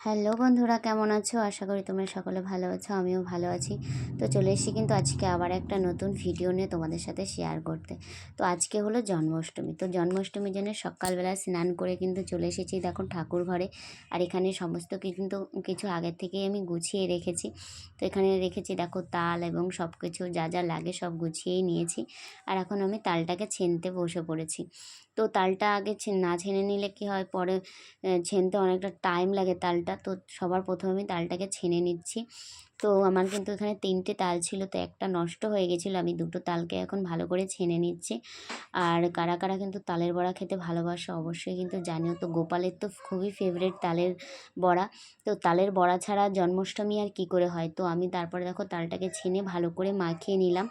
Hello বন্ধুরা, কেমন আছো? আশা করি তোমরা সকলে ভালো আছো, আমিও ভালো আছি। তো চলে এসেছি কিন্তু আজকে আবার একটা নতুন ভিডিও নিয়ে তোমাদের সাথে শেয়ার করতে। তো আজকে হলো জন্মাষ্টমী। তো জন্মাষ্টমীর জন্য সকালবেলা স্নান করে কিন্তু চলে এসেছি দেখো ঠাকুর ঘরে। আর এখানে সমস্ত কিন্তু কিছু আগের থেকেই আমি গুছিয়ে রেখেছি। তো এখানে রেখেছি দেখো তাল এবং সব কিছু যা যা লাগে সব গুছিয়েই নিয়েছি। আর এখন আমি তালটাকে ছেনতে বসে পড়েছি। তো তালটা আগে না ছেনে নিলে কি হয়, পরে ছেনতে অনেকটা টাইম লাগে তালটা তো সবার প্রথমে আমি তালটাকে ছেনে নিচ্ছি। তো আমার কিন্তু এখানে তিনটে তাল ছিল, তো একটা নষ্ট হয়ে গেছিল। আমি দুটো তালকে এখন ভালো করে ছেনে নিচ্ছি। আর কারা কারা কিন্তু তালের বড়া খেতে ভালোবাসে অবশ্যই কিন্তু জানিও। তো গোপালের তো খুবই ফেভারিট তালের বড়া। তো তালের বড়া ছাড়া জন্মাষ্টমী আর কি করে হয়? তো আমি তারপরে দেখো তালটাকে ছেনে ভালো করে মাখিয়ে নিলাম।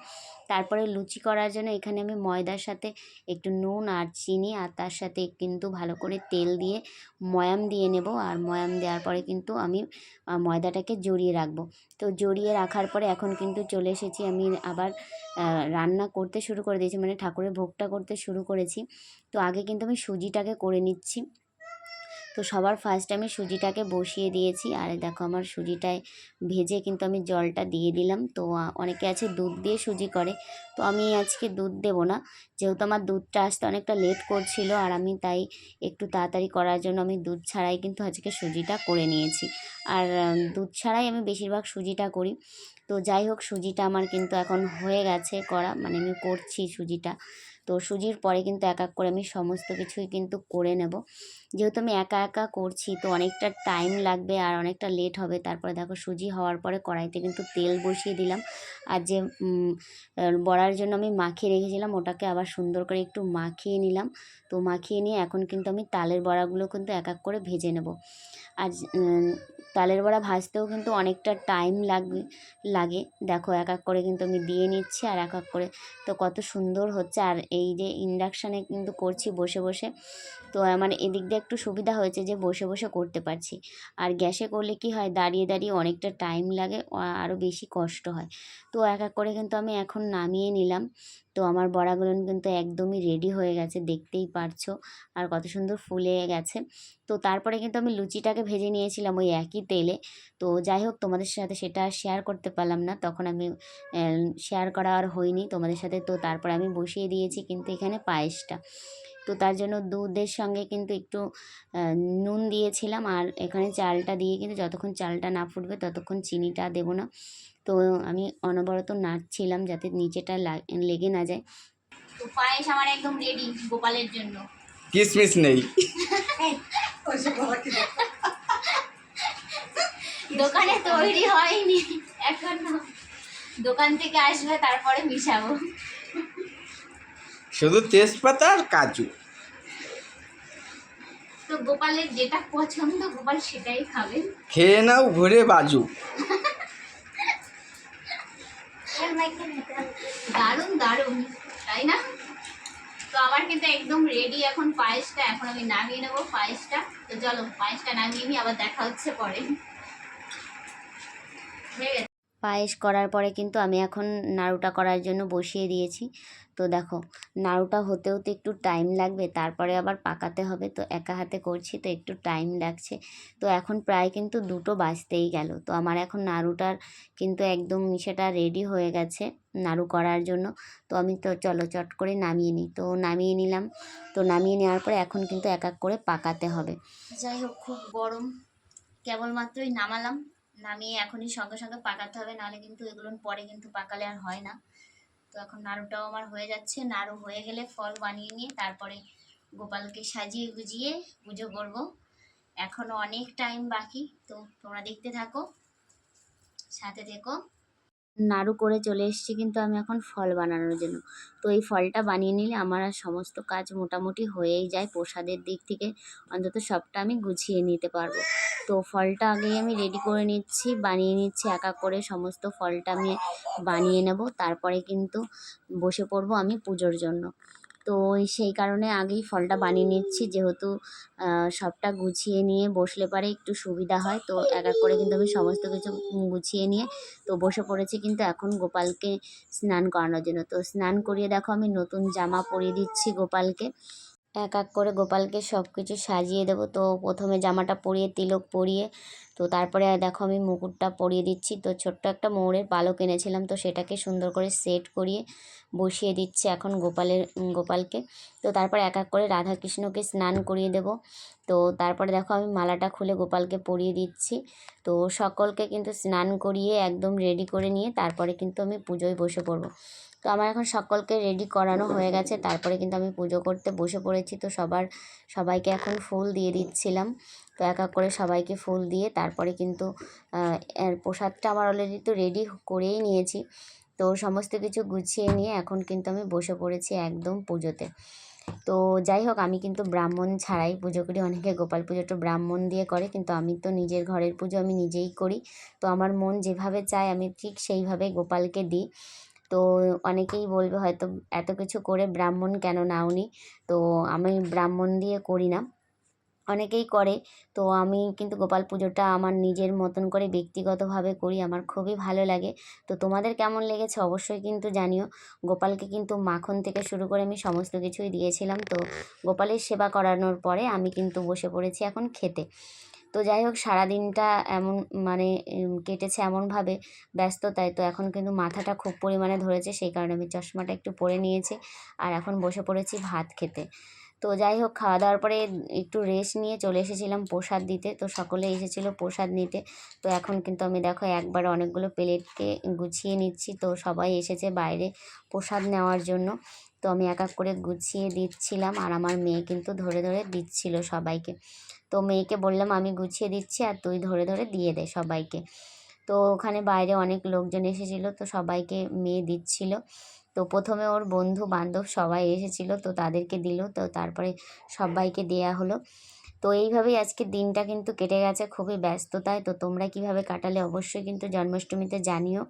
তারপরে লুচি করার জন্য এখানে আমি ময়দার সাথে একটু নুন আর চিনি আর তার সাথে কিন্তু ভালো করে তেল দিয়ে ময়াম দিয়ে নেব। আর ময়াম দেওয়ার পরে কিন্তু আমি ময়দাটাকে জড়িয়ে রাখব। তো জড়িয়ে রাখার পরে এখন কিন্তু চলে এসেছি। আমি আবার রান্না করতে শুরু করে দিয়েছি। মানে ঠাকুরের ভোগটা করতে শুরু করেছি। তো আগে কিন্তু আমি সুজিটাকে করে নিচ্ছি। তো সবার ফার্স্ট আমি সুজিটাকে বসিয়ে দিয়েছি। আর দেখো আমার সুজিটায় ভেজে কিন্তু আমি জলটা দিয়ে দিলাম। তো অনেকে আছে দুধ দিয়ে সুজি করে। তো আমি আজকে দুধ দেবো না। যেহেতু আমার দুধটা আসতে অনেকটা লেট করছিল আর আমি তাই একটু তাড়াতাড়ি করার জন্য আমি দুধ ছাড়াই কিন্তু আজকে সুজিটা করে নিয়েছি। আর দুধ ছাড়াই আমি বেশিরভাগ সুজিটা করি। তো যাই হোক, সুজিটা আমার কিন্তু এখন হয়ে গেছে করা। মানে আমি করছি সুজিটা। তো সুজির পরে কিন্তু এক এক করে আমি সমস্ত কিছুই কিন্তু করে নেব। যেহেতু আমি একা একা করছি, তো অনেকটা টাইম লাগবে আর অনেকটা লেট হবে। তারপরে দেখো সুজি হওয়ার পরে কড়াইতে কিন্তু তেল বসিয়ে দিলাম। আর যে বড়ার জন্য আমি মাখিয়ে রেখেছিলাম, ওটাকে আবার সুন্দর করে একটু মাখিয়ে নিলাম। তো মাখিয়ে নিয়ে এখন কিন্তু আমি তালের বড়াগুলো কিন্তু এক এক করে ভেজে নেব। আর তালের বড়া ভাজতেও কিন্তু অনেকটা টাইম লাগবে, লাগে। দেখো, এক এক করে কিন্তু আমি দিয়ে নিচ্ছি আর এক এক করে। তো কত সুন্দর হচ্ছে। আর এই যে ইন্ডাকশানে কিন্তু করছি বসে বসে। তো আমার এদিক দিয়ে একটু সুবিধা হয়েছে যে বসে বসে করতে পারছি। আর গ্যাসে করলে কি হয়? দাঁড়িয়ে দাঁড়িয়ে অনেকটা টাইম লাগে আরও বেশি কষ্ট হয়। তো এক এক করে কিন্তু আমি এখন নামিয়ে নিলাম। তো আমার বড়াগুলো কিন্তু একদমই রেডি হয়ে গেছে, দেখতেই পারছ। আর কত সুন্দর ফুলে গেছে। তো তারপরে কিন্তু আমি লুচিটাকে ভেজে নিয়েছিলাম ওই একই তেলে। তো যাই হোক তোমাদের সাথে সেটা শেয়ার করতে পারলাম না। তখন আমি শেয়ার করা আর হয়নি তোমাদের সাথে। তো তারপর আমি বসিয়ে দিয়েছি কিন্তু এখানে পায়েসটা। তো তার জন্য দুধের সঙ্গে কিন্তু একটু নুন দিয়েছিলাম আর এখানে চালটা দিয়ে কিন্তু যতক্ষণ চালটা না ফুটবে ততক্ষণ চিনিটা দেবো না। তো আমি অনবরত নাড়ছিলাম যাতে নিচেটা লেগে না যায়। তো পায়েস আমার একদম রেডি গোপালের জন্য। কিসমিস নেই। দোকানে তৈরি হয়নি। এখনও। দোকান থেকে আসবে তারপরে মিশাবো। শুধু তেজপাতা আর কাজু। তো গোপালের যেটা পছন্দ গোপাল সেটাই খাবে। খেয়ে নাও ঘুরে বাজু। দারুণ দারুণ। তাই না? তো আমার কিন্তু একদম রেডি এখন পায়েসটা। এখন আমি নামিয়ে নেব পায়েসটা। তো চলো পায়েসটা নামিয়ে আবার দেখা হচ্ছে পরে। পায়েস করার পরে কিন্তু আমি এখন নাড়ুটা করার জন্য বসিয়ে দিয়েছি। তো দেখো, নাড়ুটা হতেও তো একটু টাইম লাগবে, তারপরে আবার পাকাতে হবে। তো একা হাতে করছি, তো একটু টাইম লাগছে। তো এখন প্রায় কিন্তু দুটো বাজতেই গেল। তো আমার এখন নাড়ুটার কিন্তু একদম সেটা রেডি হয়ে গেছে নাড়ু করার জন্য। তো আমি তো চলো, চট করে নামিয়ে নিই। তো নামিয়ে নিলাম। তো নামিয়ে নেওয়ার পরে এখন কিন্তু এক এক করে পাকাতে হবে। যাই হোক, খুব গরম। কেবলমাত্রই নামালাম। নামিয়ে এখনই সঙ্গে সঙ্গে পাকাতে হবে, নাহলে কিন্তু এগুলো পরে কিন্তু পাকালে আর হয় না। তো এখন নাড়ুটাও আমার হয়ে যাচ্ছে, নাড়ু হয়ে গেলে ফল বানিয়ে নিয়ে তারপরে গোপালকে সাজিয়ে গুজিয়ে পুজো করব। এখনও অনেক টাইম বাকি, তো তোমরা দেখতে থাকো, সাথে থেকো। নাড়ু করে চলে এসেছি কিন্তু আমি এখন ফল বানানোর জন্য। তো এই ফলটা বানিয়ে নিলে আমার আর সমস্ত কাজ মোটামুটি হয়েই যায়, প্রসাদের দিক থেকে অন্তত সবটা আমি গুছিয়ে নিতে পারব। তো ফলটা আগেই আমি রেডি করে নিচ্ছি, বানিয়ে নিচ্ছি, এক এক করে সমস্ত ফলটা আমি বানিয়ে নেব। তারপরে কিন্তু বসে পড়ব আমি পুজোর জন্য। তো সেই কারণে আগেই ফলটা বানিয়ে নিচ্ছি, যেহেতু সবটা গুছিয়ে নিয়ে বসলে পারে একটু সুবিধা হয়। তো এক এক করে কিন্তু আমি সমস্ত কিছু গুছিয়ে নিয়ে, তো বসে পড়েছি কিন্তু এখন গোপালকে স্নান করানোর জন্য। তো স্নান করিয়ে দেখো আমি নতুন জামা পরিয়ে দিচ্ছি গোপালকে। এক এক করে গোপালকে সব কিছু সাজিয়ে দেবো। তো প্রথমে জামাটা পরিয়ে, তিলক পরিয়ে, তো তারপরে দেখো আমি মুকুটটা পরিয়ে দিচ্ছি। তো ছোট্ট একটা ময়ূরের পালক এনেছিলাম, তো সেটাকে সুন্দর করে সেট করিয়ে বসিয়ে দিচ্ছে এখন গোপালের, গোপালকে। তো তারপরে এক এক করে রাধাকৃষ্ণকে স্নান করিয়ে দেব। তো তারপরে দেখো আমি মালাটা খুলে গোপালকে পরিয়ে দিচ্ছি। তো সকলকে কিন্তু স্নান করিয়ে একদম রেডি করে নিয়ে তারপরে কিন্তু আমি পুজোয় বসে পড়ব। তো আমার এখন সকলকে রেডি করানো হয়ে গেছে। তারপরে কিন্তু আমি পুজো করতে বসে পড়েছি। তো সবার, সবাইকে এখন ফুল দিয়ে দিচ্ছিলাম। তো এক এক করে সবাইকে ফুল দিয়ে তারপরে কিন্তু প্রসাদটা আমার অলরেডি তো রেডি করেই নিয়েছি। তো সমস্ত কিছু গুছিয়ে নিয়ে এখন কিন্তু আমি বসে পড়েছি একদম পুজোতে। তো যাই হোক, আমি কিন্তু ব্রাহ্মণ ছাড়াই পুজো করি। অনেকে গোপাল পুজোটা ব্রাহ্মণ দিয়ে করে, কিন্তু আমি তো নিজের ঘরের পুজো আমি নিজেই করি। তো আমার মন যেভাবে চায়, আমি ঠিক সেইভাবে গোপালকে দিই। তো অনেকেই বলবে হয়তো, এত কিছু করে ব্রাহ্মণ কেন নাওনি? তো আমি ব্রাহ্মণ দিয়ে করি না। অনেকেই করে। তো আমি কিন্তু গোপাল পুজোটা আমার নিজের মতন করে ব্যক্তিগতভাবে করি, আমার খুবই ভালো লাগে। তো তোমাদের কেমন লেগেছে অবশ্যই কিন্তু জানিও। গোপালকে কিন্তু মাখন থেকে শুরু করে আমি সমস্ত কিছুই দিয়েছিলাম। তো গোপালের সেবা করানোর পরে আমি কিন্তু বসে পড়েছি এখন খেতে। তো যাই হোক, সারাদিনটা এমন মানে কেটেছে এমনভাবে ব্যস্ততায়। তো এখন কিন্তু মাথাটা খুব পরিমাণে ধরেছে, সেই কারণে আমি চশমাটা একটু পরে নিয়েছি। আর এখন বসে পড়েছি ভাত খেতে। তো যাই হোক খাওয়া দাওয়ার পরে একটু রেস্ট নিয়ে চলে এসেছিলাম প্রসাদ দিতে। তো সকলে এসেছিল প্রসাদ নিতে। তো এখন কিন্তু আমি দেখো একবার অনেকগুলো প্লেটকে গুছিয়ে নিচ্ছি। তো সবাই এসেছে বাইরে প্রসাদ নেওয়ার জন্য। তো আমি এক এক করে গুছিয়ে দিচ্ছিলাম আর আমার মেয়ে কিন্তু ধরে ধরে দিচ্ছিল সবাইকে। তো মেয়েকে বললাম, আমি গুছিয়ে দিচ্ছি আর তুই ধরে ধরে দিয়ে দে সবাইকে। তো ওখানে বাইরে অনেক লোকজন এসেছিল। তো সবাইকে মেয়ে দিচ্ছিল। তো প্রথমে ওর বন্ধু বান্ধব সবাই এসেছিল, তো তাদেরকে দিল, তো তারপরে সবাইকে দেয়া হলো। তো এইভাবেই আজকে দিনটা কিন্তু কেটে গেছে খুবই ব্যস্ততায়, তো তোমরা কীভাবে কাটালে অবশ্যই কিন্তু জন্মাষ্টমীতে জানিও।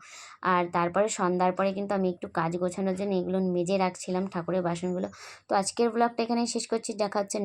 আর তারপরে সন্ধ্যার পরে কিন্তু আমি একটু কাজ গোছানোর জন্য এগুলো মেজে রাখছিলাম ঠাকুরের বাসনগুলো। তো আজকের ব্লগটা এখানে শেষ করছি, দেখা হচ্ছে